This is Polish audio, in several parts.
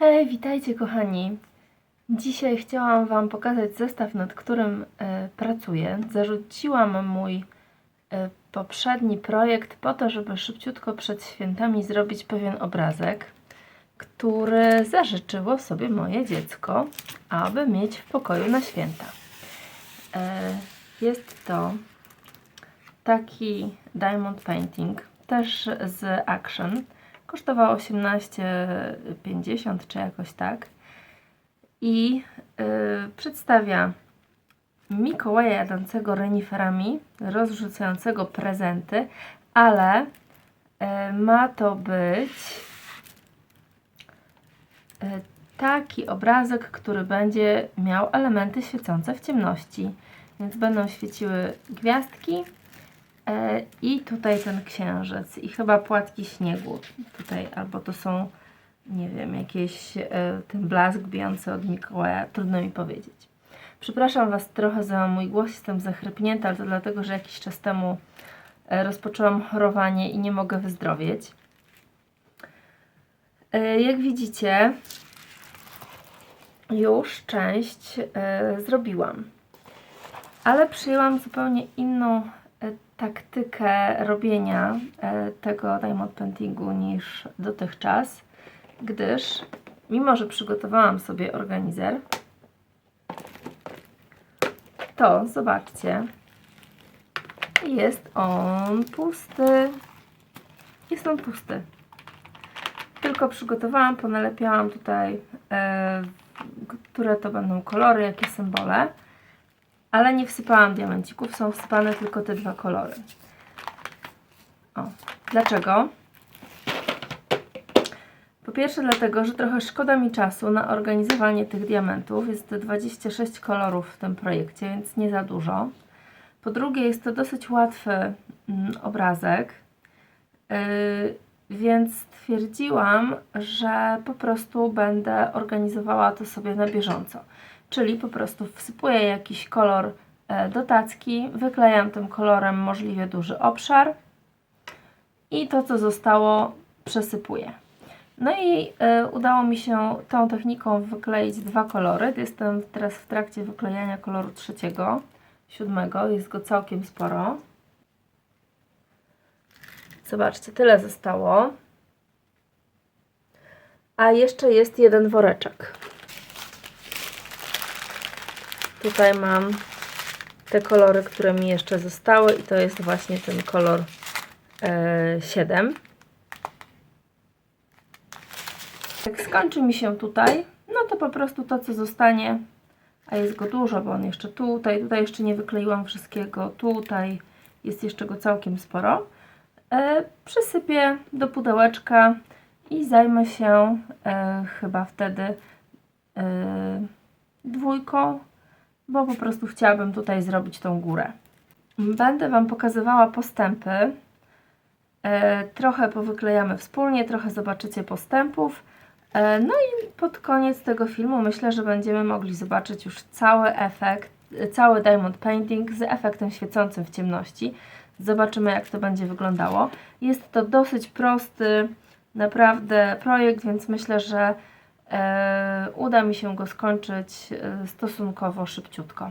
Hej, witajcie kochani. Dzisiaj chciałam Wam pokazać zestaw, nad którym e, pracuję. Zarzuciłam mój e, poprzedni projekt po to, żeby szybciutko przed świętami zrobić pewien obrazek, który zażyczyło sobie moje dziecko, aby mieć w pokoju na święta. E, jest to taki diamond painting, też z Action. Kosztowało 18,50 czy jakoś tak. I y, przedstawia Mikołaja jadącego reniferami, rozrzucającego prezenty, ale y, ma to być y, taki obrazek, który będzie miał elementy świecące w ciemności. Więc będą świeciły gwiazdki, I tutaj ten księżyc i chyba płatki śniegu tutaj, albo to są, nie wiem, jakieś e, ten blask bijący od Mikołaja, trudno mi powiedzieć. Przepraszam Was trochę za mój głos, jestem zachrypnięta, ale to dlatego, że jakiś czas temu e, rozpoczęłam chorowanie i nie mogę wyzdrowieć. E, Jak widzicie, już część e, zrobiłam, ale przyjęłam zupełnie inną e, taktykę robienia e, tego diamond paintingu niż dotychczas, gdyż mimo, że przygotowałam sobie organizer, to zobaczcie, jest on pusty. Jest on pusty. Tylko przygotowałam, ponalepiałam tutaj, e, które to będą kolory, jakie symbole ale nie wsypałam diamencików, są wsypane tylko te dwa kolory. O, dlaczego? Po pierwsze dlatego, że trochę szkoda mi czasu na organizowanie tych diamentów. Jest 26 kolorów w tym projekcie, więc nie za dużo. Po drugie jest to dosyć łatwy mm, obrazek, yy, więc stwierdziłam, że po prostu będę organizowała to sobie na bieżąco czyli po prostu wsypuję jakiś kolor e, do tacki, wyklejam tym kolorem możliwie duży obszar i to co zostało przesypuję. No i y, udało mi się tą techniką wykleić dwa kolory. Jestem teraz w trakcie wyklejania koloru trzeciego, siódmego, jest go całkiem sporo. Zobaczcie, tyle zostało. A jeszcze jest jeden woreczek. Tutaj mam te kolory, które mi jeszcze zostały i to jest właśnie ten kolor e, 7. Jak skończy mi się tutaj, no to po prostu to, co zostanie, a jest go dużo, bo on jeszcze tutaj, tutaj jeszcze nie wykleiłam wszystkiego, tutaj jest jeszcze go całkiem sporo, e, przysypię do pudełeczka i zajmę się e, chyba wtedy e, dwójką bo po prostu chciałabym tutaj zrobić tą górę. Będę Wam pokazywała postępy. E, trochę powyklejamy wspólnie, trochę zobaczycie postępów. E, no i pod koniec tego filmu myślę, że będziemy mogli zobaczyć już cały efekt, cały diamond painting z efektem świecącym w ciemności. Zobaczymy jak to będzie wyglądało. Jest to dosyć prosty naprawdę projekt, więc myślę, że uda mi się go skończyć e, stosunkowo szybciutko.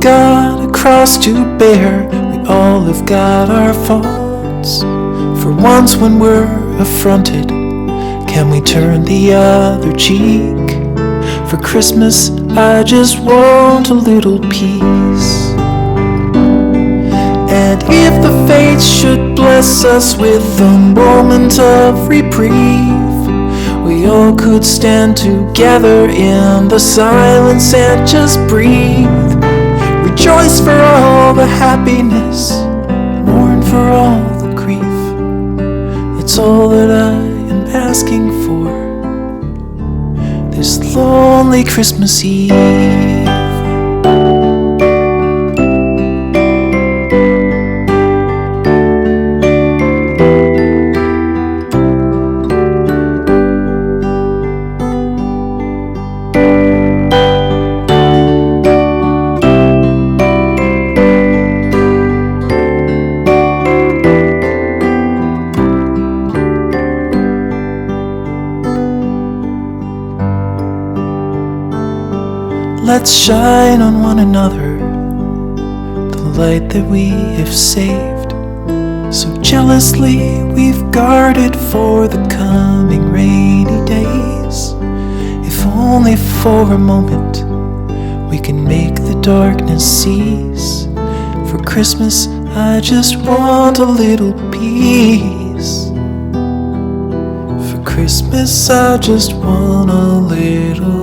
Got a cross to bear, we all have got our faults. For once, when we're affronted, can we turn the other cheek? For Christmas, I just want a little peace. And if the fates should bless us with a moment of reprieve, we all could stand together in the silence and just breathe. Rejoice for all the happiness, mourn for all the grief. It's all that I am asking for this lonely Christmas Eve. Let's shine on one another the light that we have saved. So jealously we've guarded for the coming rainy days. If only for a moment we can make the darkness cease. For Christmas, I just want a little peace. For Christmas, I just want a little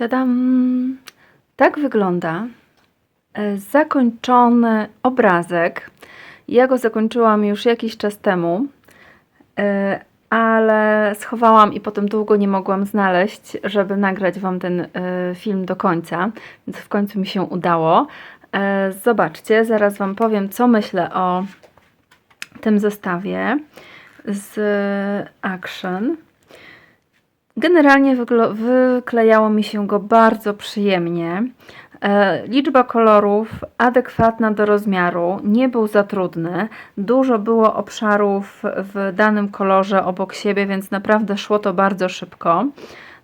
tadam! Tak wygląda e, zakończony obrazek. Ja go zakończyłam już jakiś czas temu, e, ale schowałam i potem długo nie mogłam znaleźć, żeby nagrać Wam ten e, film do końca, więc w końcu mi się udało. Zobaczcie, zaraz Wam powiem, co myślę o tym zestawie z Action. Generalnie wyklejało mi się go bardzo przyjemnie. E, liczba kolorów adekwatna do rozmiaru, nie był za trudny. Dużo było obszarów w danym kolorze obok siebie, więc naprawdę szło to bardzo szybko.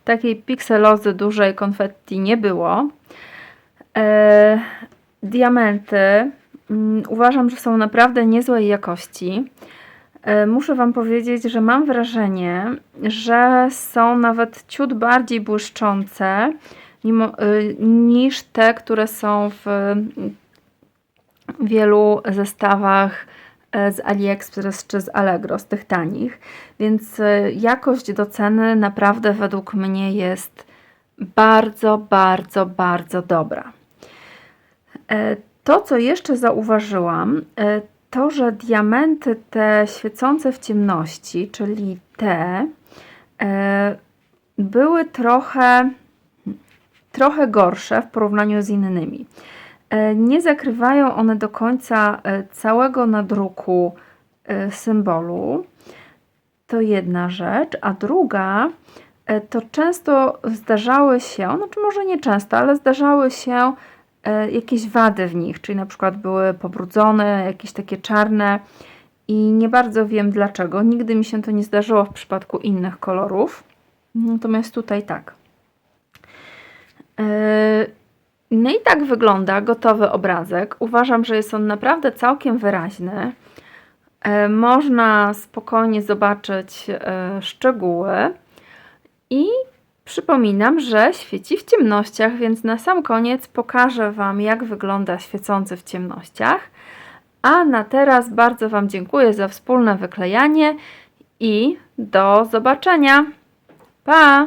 Takiej pikselozy dużej konfetti nie było. E, diamenty mm, uważam, że są naprawdę niezłej jakości. E, Muszę Wam powiedzieć, że mam wrażenie, że są nawet ciut bardziej błyszczące y, niż te, które są w wielu zestawach e, z AliExpress czy z Allegro, z tych tanich. Więc e, jakość do ceny naprawdę według mnie jest bardzo, bardzo, bardzo dobra. E, To, co jeszcze zauważyłam, e, to, że diamenty te świecące w ciemności, czyli te, e, były trochę, trochę gorsze w porównaniu z innymi. E, Nie zakrywają one do końca e, całego nadruku symbolu. To jedna rzecz, a druga to często zdarzały się, znaczy może nie często, ale zdarzały się jakieś wady w nich, czyli na przykład były pobrudzone, jakieś takie czarne i nie bardzo wiem dlaczego. Nigdy mi się to nie zdarzyło w przypadku innych kolorów. Natomiast tutaj tak. E, No i tak wygląda gotowy obrazek. Uważam, że jest on naprawdę całkiem wyraźny. E, Można spokojnie zobaczyć e, szczegóły i Przypominam, że świeci w ciemnościach, więc na sam koniec pokażę Wam, jak wygląda świecący w ciemnościach. A na teraz bardzo Wam dziękuję za wspólne wyklejanie i do zobaczenia. Pa!